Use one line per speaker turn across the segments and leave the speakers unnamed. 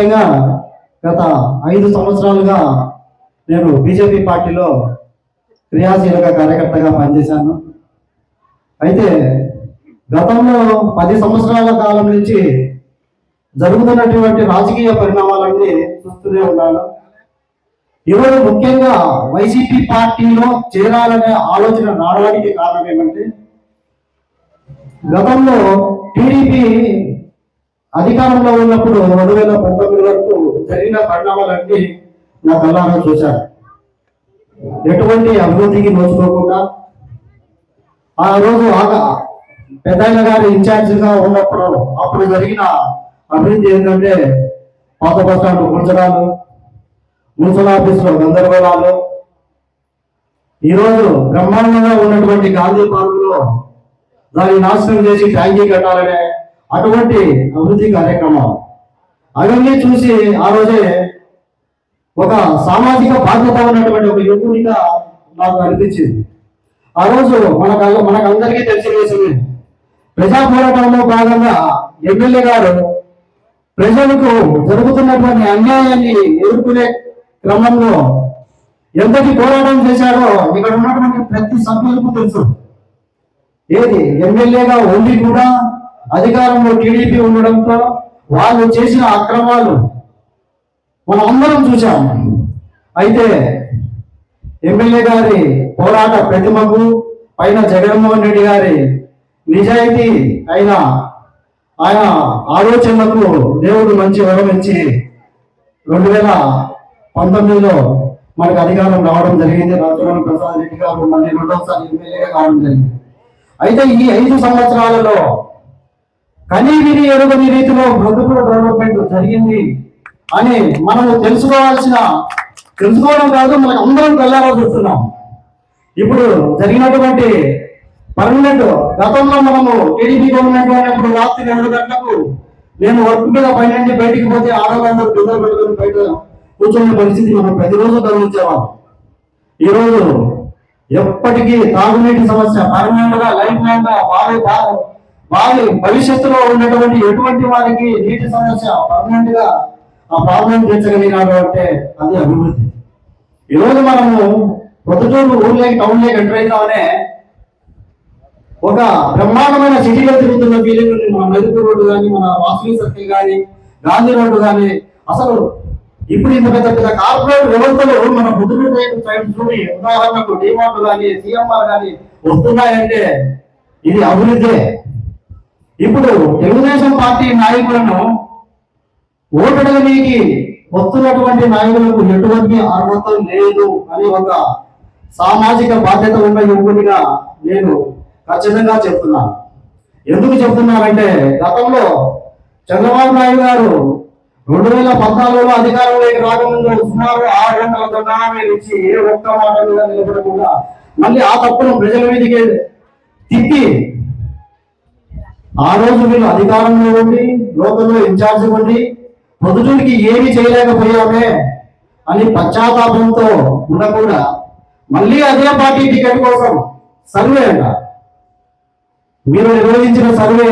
ముఖ్యంగా గత ఐదు సంవత్సరాలుగా నేను బీజేపీ పార్టీలో క్రియాశీలక కార్యకర్తగా పనిచేశాను. అయితే గతంలో పది సంవత్సరాల కాలం నుంచి జరుగుతున్నటువంటి రాజకీయ పరిణామాలన్నీ చూస్తూనే ఉన్నాను. ఈరోజు ముఖ్యంగా వైసీపీ పార్టీలో చేరాలనే ఆలోచన రావడానికి కారణం ఏమంటే గతంలో టీడీపీ అధికారంలో ఉన్నప్పుడు రెండు వేల పంతొమ్మిది వరకు జరిగిన పరిణామాలన్నీ నా కళ్ళారా చూశాను ఎటువంటి అభివృద్ధికి నోచుకోకుండా ఆ రోజు ఆగా పెద్దయ్య గారు ఇన్ఛార్జిగా ఉన్నప్పుడు అప్పుడు జరిగిన అభివృద్ధి ఏంటంటే పాత బస్ స్టాండ్ గుంజరాలు మున్సిపల్ ఆఫీసులో గందరగోళాలు. ఈరోజు బ్రహ్మాండంగా ఉన్నటువంటి గాంధీ పార్కులో దాన్ని నాశనం చేసి ట్యాంకీ కట్టాలనే అటువంటి అభివృద్ధి కార్యక్రమం. అవన్నీ చూసి ఆ రోజే ఒక సామాజిక బాధ్యత ఉన్నటువంటి ఒక యువకునిగా నాకు అనిపించింది. ఆ రోజు మనకు మనకందరికీ తెలిసిన విషయమే ప్రజా పోరాటంలో భాగంగా ఎమ్మెల్యే గారు ప్రజలకు జరుగుతున్నటువంటి అన్యాయాన్ని ఎదుర్కొనే క్రమంలో ఎంతటి పోరాటం చేశారో ఇక్కడ ఉన్నటువంటి ప్రతి సభ్యులకు తెలుసు. ఏది ఎమ్మెల్యేగా ఉండి కూడా అధికారంలో టీడీపీ ఉండడంతో వాళ్ళు చేసిన అక్రమాలు మనం అందరం చూసాం అయితే ఎమ్మెల్యే గారి పోరాట ప్రతిమకు పైన జగన్మోహన్ రెడ్డి గారి నిజాయితీ అయిన ఆయన ఆలోచనలకు దేవుడు మంచి వరం ఇచ్చి రెండు వేల పంతొమ్మిదిలో మనకు అధికారం రావడం జరిగింది. రాజమోహన్ ప్రసాద్ రెడ్డి గారు మళ్ళీ రెండవసారి ఎమ్మెల్యేగా కావడం జరిగింది. అయితే ఈ ఐదు సంవత్సరాలలో కనీ విని ఎరుగని రీతిలో ప్రభుత్వ డెవలప్మెంట్ జరిగింది. అని మనము తెలుసుకోవాల్సిన తెలుసుకోవడం కాదు మనకు అందరం వెళ్ళాలని చూస్తున్నాం. ఇప్పుడు జరిగినటువంటి పర్మనెంట్ గతంలో మనము టీడీపీ గవర్నమెంట్ అయినప్పుడు రాత్రి రెండు గంటలకు నేను వర్క్ మీద పైన బయటికి పోతే ఆడవాళ్ళందరూ పిల్లలు పెట్టుకుని బయట కూర్చునే పరిస్థితి మనం ప్రతిరోజు గమనించేవాళ్ళం. ఈరోజు ఎప్పటికీ తాగునీటి సమస్య పర్మనెంట్గా లైఫ్ లైన్గా వారి భవిష్యత్తులో ఉన్నటువంటి ఎటువంటి వారికి నీటి సమస్య పర్మనెంట్గా ఆ ప్రాబ్లం తీర్చగలిగినారు అంటే అది అభివృద్ధి. ఈరోజు మనము ప్రొద్దుటూరు ఊర్లోకి టౌన్లోకి ఎంటర్ అవుతామనే ఒక బ్రహ్మాండమైన సిటీలో తిరుగుతున్న ఫీలింగ్ ఉంది. మన మెదుపు రోడ్డు కానీ మన వాసవి సర్కిల్ కానీ గాంధీ రోడ్డు కానీ అసలు ఇప్పుడు ఇంత పెద్ద పెద్ద కార్పొరేట్ వ్యవస్థలు మన పొద్దుటూరు సైడ్ చూడి ఉదాహరణకు డిమార్ట్ కానీ సిఎంఆర్ కానీ వస్తున్నాయంటే ఇది అభివృద్ధి. ఇప్పుడు తెలుగుదేశం పార్టీ నాయకులను ఓటడగనీకి వస్తున్నటువంటి నాయకులకు ఎటువంటి అర్హత లేదు అని ఒక సామాజిక బాధ్యత ఉన్న యువకునిగా నేను ఖచ్చితంగా చెప్తున్నాను. ఎందుకు చెప్తున్నానంటే గతంలో చంద్రబాబు నాయుడు గారు రెండు వేల పద్నాలుగులో అధికారంలోకి రాకముందు సుమారు ఆరు గంటల దండామే ఇచ్చి ఏ ఒక్క మాట మీద నిలబడకుండా మళ్ళీ ఆ తప్పును ప్రజల మీదకి తిప్పి ఆ రోజు వీళ్ళు అధికారంలో ఉండి లోకల్లో ఇన్ఛార్జ్ ఉండి పొద్దుటికి ఏమి చేయలేకపోయామే అని పశ్చాత్తాపంతో ఉండకుండా మళ్ళీ అదే పార్టీ టికెట్ కోసం సర్వే అంట. మీరు నిర్వహించిన సర్వే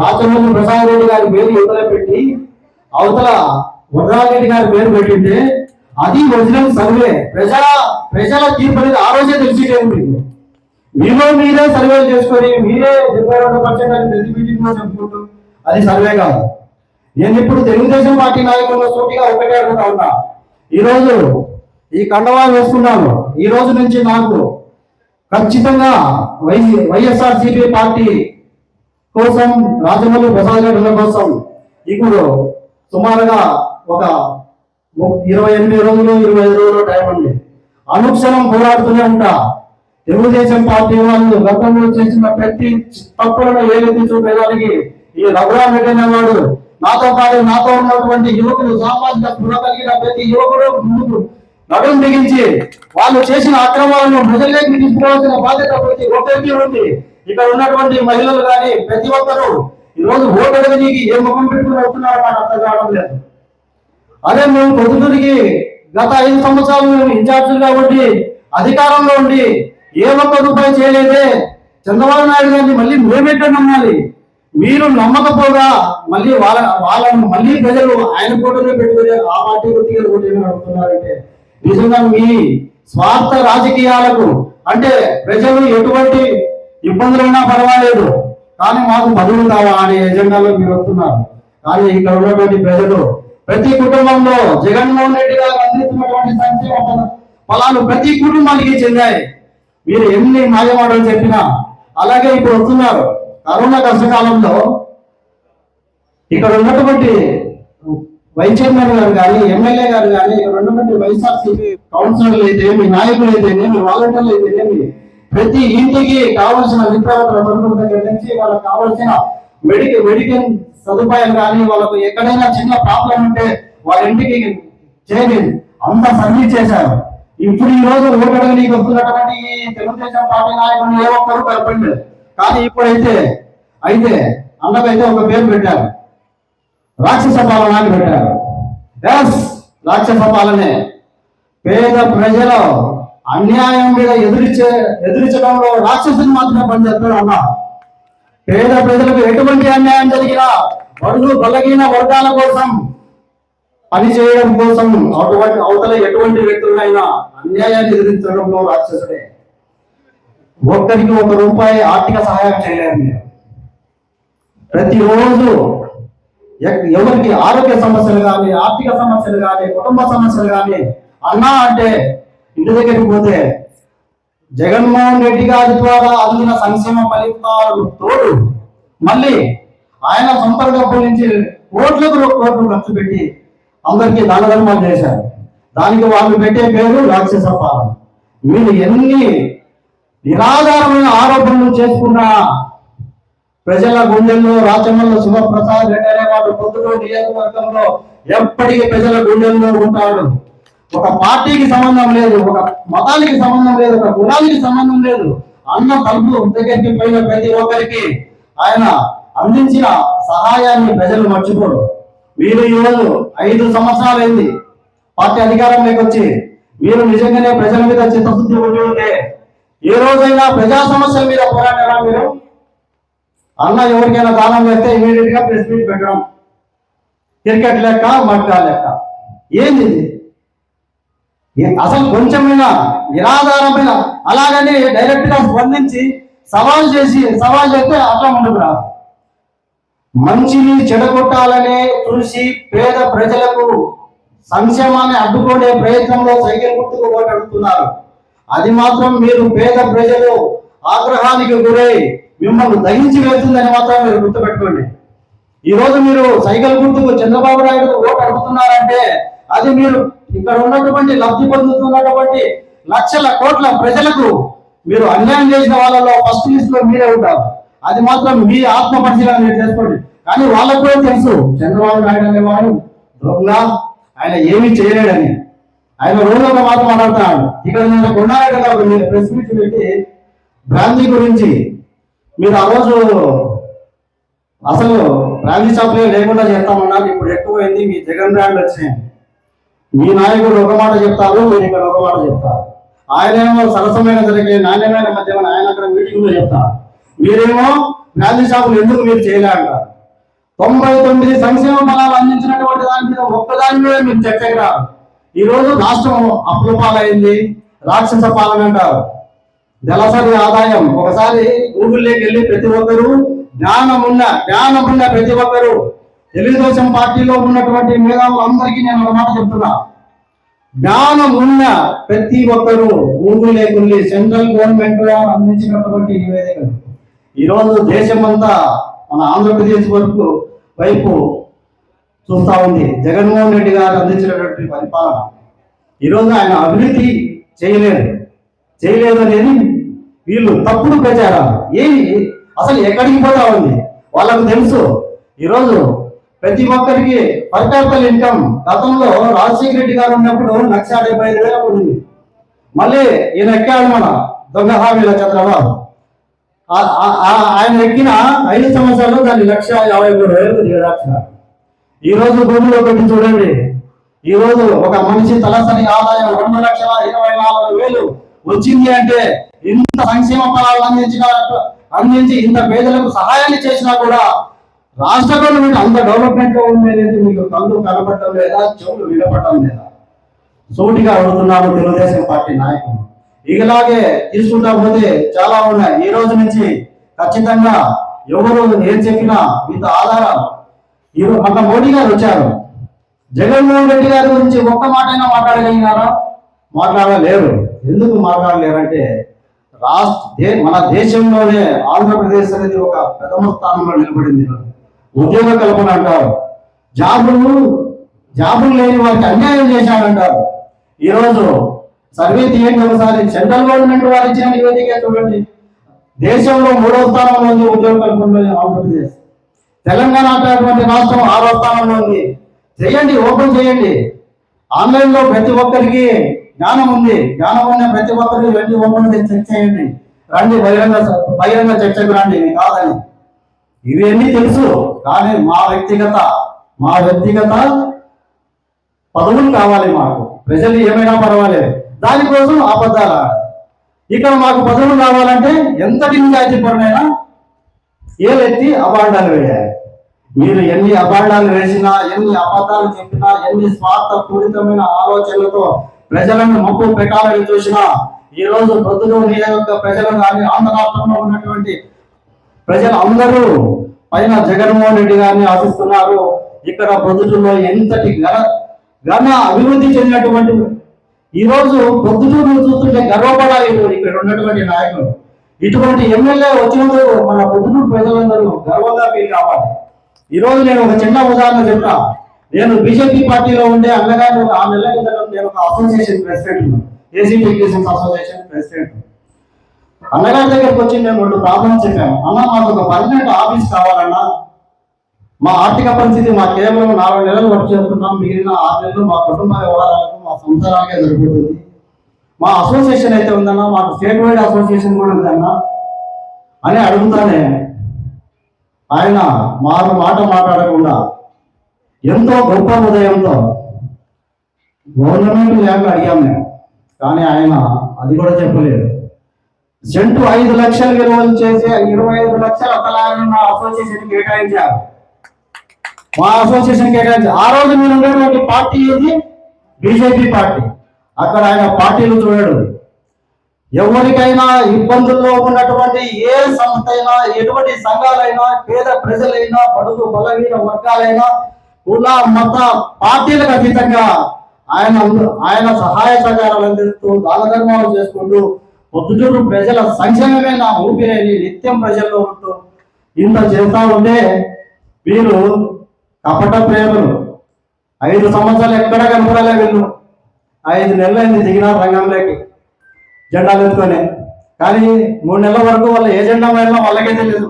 రాజమోహన్ ప్రసాద్ రెడ్డి గారి పేరు యువతల పెట్టి అవతల వరదారెడ్డి గారి పేరు పెట్టింటే అది ఒరిజినల్ సర్వే. ప్రజా ప్రజల తీర్పు అనేది ఆ రోజే తెలిసిలేదు మీలో మీరే సర్వే చేసుకొని మీరే డెబ్బై రెండు పర్సెంట్ అని ప్రతి మీటింగ్లో చెప్పుకుంటూ అది సర్వే కాదు. నేను ఇప్పుడు తెలుగుదేశం పార్టీ నాయకుల్లో సూటిగా ఒకటే అడుగుతా ఉన్నా. ఈ ఈ కండవా వేసుకున్నాను ఈ రోజు నుంచి నాకు ఖచ్చితంగా వై వైఎస్ఆర్ సిపి పార్టీ కోసం రాజమౌళి ప్రసాద్ గారి కోసం ఇప్పుడు సుమారుగా ఒక ము- ఇరవై ఎనిమిది రోజులు ఇరవై ఐదు రోజులు టైం ఉంది. అనుక్షణం పోరాడుతూనే ఉంటా. తెలుగుదేశం పార్టీ వాళ్ళు గతంలో చేసిన ప్రతి తప్పులను ఏదైతే చూపేదానికి ఈ రఘురామ్ రెడ్డి అనేవాడు నాతో పాటు నాతో ఉన్నటువంటి యువకులు సామాజిక స్పృహ కలిగిన ప్రతి యువకుడు ముందుకు నడుం బిగించి వాళ్ళు చేసిన అక్రమాలను ప్రజల్లోకి తీసుకోవాల్సిన బాధ్యత ప్రతి ఒక్కరికి ఉంది. ఇక్కడ ఉన్నటువంటి మహిళలు కానీ ప్రతి ఒక్కరూ ఈ రోజు ఓటు అడగనీకి ఏ ముఖం పెట్టుకుని వస్తున్నారో నాకు అర్థం కావడం లేదు. అదే మేము పొద్దుటూరికి గత ఐదు సంవత్సరాలు మేము ఇన్ఛార్జీలుగా ఉండి అధికారంలో ఉండి ఏ ఒక్క రూపాయి చేయలేదే. చంద్రబాబు నాయుడు గారిని మళ్ళీ మేమేంటో నమ్మాలి మీరు నమ్మకపోగా మళ్ళీ వాళ్ళ వాళ్ళను మళ్ళీ ప్రజలు ఆయన ఫోటోనే పెట్టుకునే ఆ పార్టీ గుర్తిగా ఓటు అడుగుతున్నారంటే నిజంగా మీ స్వార్థ రాజకీయాలకు అంటే ప్రజలు ఎటువంటి ఇబ్బందులైనా పర్వాలేదు కానీ మాకు పదవులు కావా అనే ఎజెండాలో మీరు వస్తున్నారు. కానీ ఇక్కడ ఉన్నటువంటి ప్రజలు ప్రతి కుటుంబంలో జగన్మోహన్ రెడ్డి గారు అందిస్తున్నటువంటి సంక్షేమ పథ- ఫలాలు ప్రతి కుటుంబానికి చెందాయి. మీరు ఎన్ని మాయమాటలు చెప్పినా అలాగే ఇప్పుడు వస్తున్నారు. కరోనా కష్టకాలంలో ఇక్కడ ఉన్నటువంటి వైస్ చైర్మన్ గారు కానీ ఎమ్మెల్యే గారు కానీ ఇక్కడ ఉన్నటువంటి వైఎస్ఆర్సీపీ కౌన్సిలర్లు అయితే మీ నాయకులు అయితేనేమి వాలంటీర్లు అయితేనేమి ప్రతి ఇంటికి కావాల్సిన నిత్యావసర దగ్గర నుంచి వాళ్ళకి కావాల్సిన మెడికల్ మెడికల్ సదుపాయాలు కానీ వాళ్ళకు ఎక్కడైనా చిన్న ప్రాబ్లం ఉంటే వాళ్ళ ఇంటికి చేయలేదు అంత సర్వీస్ చేశారు. ఇప్పుడు ఈ రోజు ఓటడు నీకు వస్తున్నటువంటి తెలుగుదేశం పార్టీ నాయకులు ఏ ఒక్కరు కలపండి కానీ ఇప్పుడైతే అయితే అన్నకైతే ఒక పేరు పెట్టారు. రాక్షస పాలన అని పెట్టారు. ఎస్ రాక్షస పాలనే. పేద ప్రజలు అన్యాయం మీద ఎదురిచే ఎదురించడంలో రాక్షసుని మాత్రమే పనిచేస్తాడు అన్న పేద ప్రజలకు ఎటువంటి అన్యాయం జరిగినా బడుగు బలహీన వర్గాల కోసం పనిచేయడం కోసం అటువంటి అవతల ఎటువంటి వ్యక్తులైనా అన్యాయాన్ని ఎదిరించడంలో రాక్షసుడే. ఒక్కరికి ఒక రూపాయి ఆర్థిక సహాయం చేయలేరు మీరు. ప్రతిరోజు ఎక్- ఎవరికి ఆరోగ్య సమస్యలు కానీ ఆర్థిక సమస్యలు కానీ కుటుంబ సమస్యలు కానీ అన్నా అంటే ఇంటి దగ్గరికి పోతే జగన్మోహన్ రెడ్డి గారి ద్వారా అందిన సంక్షేమ ఫలితాలు తోడు మళ్ళీ ఆయన సొంత డబ్బుల నుంచి కోట్లకు కోట్లు ఖర్చు పెట్టి అందరికీ దాన ధర్మాలు చేశారు. దానికి వాళ్ళు పెట్టే పేరు రాక్షస పాలన. వీళ్ళు ఎన్ని నిరాధారమైన ఆరోపణలు చేసుకున్నా ప్రజల గుండెల్లో రాచమల్ల శివప్రసాద్ రెడ్డి అనేవాడు పొద్దులో నియోజకవర్గంలో ఎప్పటికీ ప్రజల గుండెల్లో ఉంటాడు ఒక పార్టీకి సంబంధం లేదు ఒక మతానికి సంబంధం లేదు ఒక కులానికి సంబంధం లేదు. అన్న తలుపు దగ్గరికి పోయిన ప్రతి ఒక్కరికి ఆయన అందించిన సహాయాన్ని ప్రజలు మర్చిపోరు. వీరు ఈరోజు ఐదు సంవత్సరాలైంది. పార్టీ అధికారంలోకి వచ్చి మీరు నిజంగానే ప్రజల మీద చిత్తశుద్ధి ఉండి ఉంటే ఏ రోజైనా ప్రజా సమస్యల మీద పోరాడారా మీరు? అన్న ఎవరికైనా దానం చేస్తే ఇమీడియట్గా ప్రెస్ మీట్ పెట్టడం. క్రికెట్ లెక్క మట్కా లెక్క. ఏంది అసలు కొంచెమైనా నిరాధారమైన అలాగని డైరెక్ట్గా స్పందించి సవాల్ చేసి సవాల్ చేస్తే అట్లా ముందుకు మంచిని చెడగొట్టాలనే చూసి పేద ప్రజలకు సంక్షేమాన్ని అడ్డుకునే ప్రయత్నంలో సైకిల్ గుర్తుకు ఓటు అడుగుతున్నారు అది మాత్రం మీరు పేద ప్రజలు ఆగ్రహానికి గురై మిమ్మల్ని దహించి వెళ్తుందని మాత్రం మీరు గుర్తుపెట్టుకోండి. ఈ రోజు మీరు సైకిల్ గుర్తుకు చంద్రబాబు నాయుడు ఓటు అడుగుతున్నారంటే అది మీరు ఇక్కడ ఉన్నటువంటి లబ్ధి పొందుతున్నటువంటి లక్షల కోట్ల ప్రజలకు మీరు అన్యాయం చేసిన వాళ్ళలో ఫస్ట్ లిస్ట్లో మీరే ఉంటారు. అది మాత్రం మీ ఆత్మ పరిశీలన మీరు చేసుకోండి. కానీ వాళ్ళకు కూడా తెలుసు చంద్రబాబు నాయుడు అనేవాడు దొంగ ఆయన ఏమీ చేయలేడని. ఆయన రోజు ఒక మాట మాట్లాడుతున్నాడు. ఇక్కడ నేను కొన్నారెడ్డి ప్రెస్ మీట్ పెట్టి గాంధీ గురించి మీరు ఆ రోజు అసలు గాంధీ షాప్లే లేకుండా చేస్తామన్నారు. ఇప్పుడు ఎక్కువైంది మీ జగన్ బ్రాండ్ వచ్చినాయి మీ నాయకుడు ఒక మాట చెప్తారు మీరు ఇక్కడ ఒక మాట చెప్తారు. ఆయనేమో సరసమైన జరిగే నాణ్యమైన మధ్యమైన ఆయన అక్కడ మీటింగ్లో చెప్తారు. మీరేమో గాంధీ షాపులు ఎందుకు మీరు చేయలే అంటారు తొంభై తొమ్మిది సంక్షేమ బలాలు అందించినటువంటి దాని మీద ఒక్కదాని మీద మీరు చర్చకి రారు ఈ రోజు రాష్ట్రం అప్పుల పాలైంది రాక్షస పాలన అంటారు. నెలసరి ఆదాయం ఒకసారి గూగుల్లోకి వెళ్ళి ప్రతి ఒక్కరు జ్ఞానం ఉన్న జ్ఞానం ఉన్న ప్రతి ఒక్కరు. తెలుగుదేశం పార్టీలో ఉన్నటువంటి మేధావులందరికీ నేను ఒక మాట చెప్తున్నా. జ్ఞానం ఉన్న ప్రతి ఒక్కరు గూగుల్ లేకుండా సెంట్రల్ గవర్నమెంట్ అందించినటువంటి నివేదికలు. ఈ రోజు దేశమంతా మన ఆంధ్రప్రదేశ్ వరకు వైపు చూస్తా ఉంది. జగన్మోహన్ రెడ్డి గారు అందించినటువంటి పరిపాలన. ఈరోజు ఆయన అభివృద్ధి చేయలేదు. చేయలేదు అనేది వీళ్ళు తప్పుడు ప్రచారాలు. ఏమి? అసలు ఎక్కడికి పోతా ఉంది? వాళ్ళకు తెలుసు. ఈరోజు ప్రతి ఒక్కరికి పర్ క్యాపిటల్ ఇన్కమ్ గతంలో రాజశేఖర రెడ్డి గారు ఉన్నప్పుడు లక్ష డెబ్బై ఐదు వేల ఉంది. మళ్ళీ ఈయన ఎక్కాడు మన దొంగ హామీల చంద్రబాబు. ఆయన ఎక్కిన ఐదు సంవత్సరాలు దాన్ని లక్ష యాభై మూడు వేలకు దిగదార్చినారు ఈ రోజు భూమిలో పెట్టి చూడండి. ఈ రోజు ఒక మనిషి తలసరి ఆదాయం రెండు లక్షల ఇరవై నాలుగు వేలు వచ్చింది అంటే ఇంత సంక్షేమ ఫలాలు అందించిన అందించి ఇంత పేదలకు సహాయాన్ని చేసినా కూడా రాష్ట్ర గవర్నమెంట్ అంత డెవలప్మెంట్లో ఉండేది మీకు కళ్ళు కనపడటం లేదా చెవులు వినపడటం లేదా? సోటిగా అడుగుతున్నాము తెలుగుదేశం పార్టీ నాయకులు. ఇలాగే తీసుకుంటా పోతే చాలా ఉన్నాయి. ఈ రోజు నుంచి ఖచ్చితంగా ఎవరు ఏం చెప్పినా ఇంత ఆధారాలు ఈరోజు మన మోడీ గారు వచ్చారు. జగన్మోహన్ రెడ్డి గారి గురించి ఒక్క మాట అయినా మాట్లాడగలిగినారా? మాట్లాడలేరు. ఎందుకు మాట్లాడలేరంటే రాష్ట్ర మన దేశంలోనే ఆంధ్రప్రదేశ్ అనేది ఒక ప్రథమ స్థానంలో నిలబడింది. ఉద్యోగ కల్పన అంటారు. జాబులు జాబులు లేని వారికి అన్యాయం చేశాడంటారు. ఈరోజు సర్వే తీయండి ఒకసారి. సెంట్రల్ గవర్నమెంట్ వారు ఇచ్చిన నివేదిక చూడండి. దేశంలో మూడవ స్థానంలో ఉంది ఉద్యోగ కల్పనలో ఆంధ్రప్రదేశ్. తెలంగాణ అటువంటి రాష్ట్రం ఆరో స్థానంలో ఉంది. చేయండి ఓపెన్ చేయండి. ఆన్లైన్లో ప్రతి ఒక్కరికి జ్ఞానం ఉంది. జ్ఞానం ఉన్న ప్రతి ఒక్కరికి వెళ్ళి ఓపెన్ చెక్ చేయండి. రండి బహిరంగ బహిరంగ చర్చకు రండి. ఇది కాదని. ఇవన్నీ తెలుసు. కానీ మా వ్యక్తిగత మా వ్యక్తిగత పదవులు కావాలి మాకు. ప్రజలు ఏమైనా పర్వాలేదు. దానికోసం అబద్ధాలు ఇక్కడ మాకు పదవులు కావాలంటే ఎంతటి నిజాయితీపరమైనా ఏలెత్తి అబాండాలు వేయాలి. మీరు ఎన్ని అబాండాలు వేసినా ఎన్ని అబద్ధాలు చెప్పినా ఎన్ని స్వార్థ పూరితమైన ఆలోచనలతో ప్రజలను మప్పు పెట్టాలని చూసినా ఈ రోజు ప్రొద్దుటూ నియోజక ప్రజలు కానీ ఆంధ్ర రాష్ట్రంలో ఉన్నటువంటి ప్రజలు అందరూ పైన జగన్మోహన్ రెడ్డి గారిని ఆశిస్తున్నారు. ఇక్కడ ప్రొద్దుటూరులో ఎంతటి ఘన ఘన అభివృద్ధి చెందినటువంటి ఈ రోజు ప్రొద్దుటూరు చూస్తుంటే గర్వపడాలి ఇక్కడ ఉన్నటువంటి నాయకులు. ఇటువంటి ఎమ్మెల్యే వచ్చినందుకు మన పొద్దుటూరు ప్రజలందరూ గర్వంగా ఫీల్ కావాలి. ఈ రోజు నేను ఒక చిన్న ఉదాహరణ చెప్తా. నేను బీజేపీ పార్టీలో ఉండే అన్నగారు ఆ నెల నేను ఒక association president AC association president అన్నగారి దగ్గరకు వచ్చి నేను రెండు ప్రాబ్లమ్స్ చెప్పాను. అన్న మాకు ఒక పర్మనెంట్ ఆఫీస్ కావాలన్నా మా ఆర్థిక పరిస్థితి మా కేవలం నాలుగు నెలలు వర్క్ చేస్తున్నాం మిగిలిన ఆరు నెలలు మా కుటుంబ వ్యవహారాలకు మా సంసారాలకే సరిపోతుంది. మా అసోసియేషన్ అయితే ఉందన్నా మాకు స్టేట్ వైడ్ అసోసియేషన్ కూడా ఉందన్నా అని అడుగుతానే. ఆయన మారు మాట మాట్లాడకుండా ఎంతో గొప్ప హృదయంతో గవర్నమెంట్ ల్యాండ్ అడిగాం మేము. కానీ ఆయన అది కూడా చెప్పలేదు. సెంటు ఐదు లక్షలు విలువలు చేసే ఇరవై ఐదు లక్షల తలాలను అసోసియేషన్ కేటాయించారు. మా అసోసియేషన్ కేటాయించి ఆ రోజు మీరు ఉండేటువంటి పార్టీ ఏది? BJP party. అక్కడ ఆయన పార్టీలు చూడడు. ఎవరికైనా ఇబ్బందుల్లో ఉన్నటువంటి ఏ సంస్థ అయినా ఎటువంటి సంఘాలైనా పేద ప్రజలైనా బడుగు బలహీన వర్గాలైనా కుల మత పార్టీలకు అతీతంగా ఆయన ఆయన సహాయ సహకారాలు అందిస్తూ దానధర్మాలు చేసుకుంటూ పొద్దుటూరు ప్రజల సంక్షేమమే నా ఊపిరి నిత్యం ప్రజల్లో ఉంటూ ఇంత చేస్తా ఉంటే వీరు కపట ప్రేమలు. ఐదు సంవత్సరాలు ఎక్కడా కనపడలే వీళ్ళు. ఐదు నెలలైంది దిగిన రంగంలోకి జెండాలు ఎత్తుకొని కానీ మూడు నెలల వరకు వాళ్ళ ఏ జెండా వెళ్ళినా వాళ్ళకే తెలియదు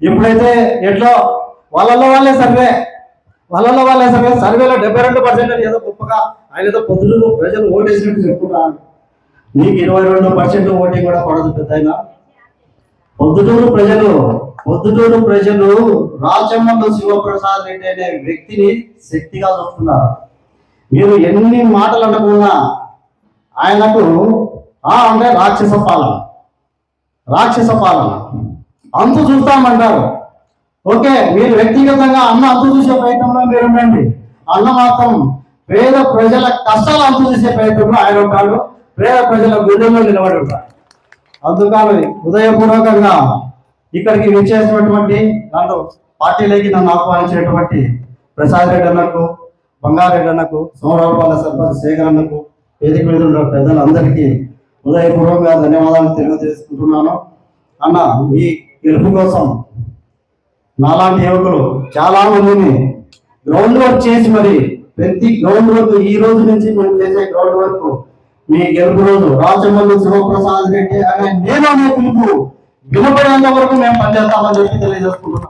ఇప్పుడైతే ఎట్లో వాళ్ళల్లో వాళ్ళే సర్వే. వాళ్ళలో వాళ్ళే సర్వే. సర్వేలో డెబ్బై రెండు పర్సెంట్ ఏదో గొప్పగా ఆయన ఏదో పొద్దులు ప్రజలు ఓటేసినట్టు చెప్పుకుంటారు నీకు ఇరవై రెండు పర్సెంట్ ఓటింగ్ కూడా పడదు పెద్ద పొద్దుటూరు ప్రజలు పొద్దుటూరు ప్రజలు రాచమల్లు శివప్రసాద్ రెడ్డి అనే వ్యక్తిని శక్తిగా చూస్తున్నారు. మీరు ఎన్ని మాటలు అనుకున్నా ఆయనకు ఆ అంటే రాక్షస పాలన. రాక్షస పాలన. అంతు చూస్తామంటారు. ఓకే మీరు వ్యక్తిగతంగా అన్న అంతు చూసే ప్రయత్నంలో మీరు ఉండండి. అన్న మాత్రం పేద ప్రజల కష్టాలు అంతు చూసే ప్రయత్నంలో ఆయన ఉంటాడు. పేద ప్రజల గుండెల్లో నిలబడి ఉంటాడు. అందుకని ఉదయపూర్వకంగా ఇక్కడికి విచ్చేసినటువంటి నన్ను పార్టీలోకి నన్ను ఆహ్వానించినటువంటి ప్రసాద్ రెడ్డి అన్నకు బంగారెడ్డి అన్నకు సోమరావుపాల సర్పంచ్ శేఖర్ అన్నకు వేదిక మీద ఉన్న పెద్దలందరికీ హృదయపూర్వకంగా ధన్యవాదాలు తెలియజేసుకుంటున్నాను. అన్న ఈ గెలుపు కోసం నాలాంటి యువకులు చాలా మందిని గ్రౌండ్ వర్క్ చేసి మరి ప్రతి గ్రౌండ్ వర్క్ ఈ రోజు నుంచి మేము చేసే గ్రౌండ్ వర్క్ మీ గెలుపు రోజు రాజమల్లి శివప్రసాద్ రెడ్డి అనే నేను అనే పిలుపు వినపడేంత వరకు మేము పనిచేస్తామని చెప్పి తెలియజేసుకుంటున్నాం.